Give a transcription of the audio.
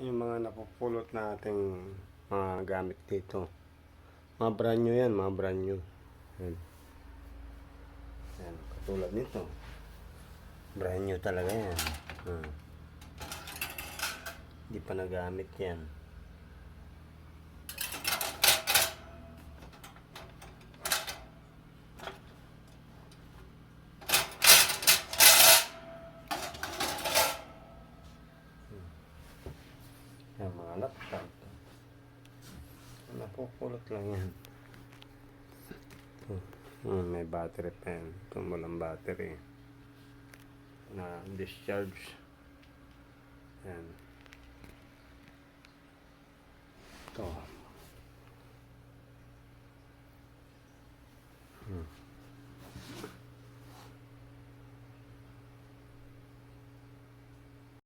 yung mga napupulot nating mga gamit dito. Mga brand new yan, mga brand new. Yan. Yan, katulad nito. Brand new talaga yan. Hmm. Hindi pa nagamit yan. Yan, mga laptop. Napupulot lang yan. Ito. Hmm, may battery pa yan. Ito battery. Na discharge. Yan. Ito. Hmm.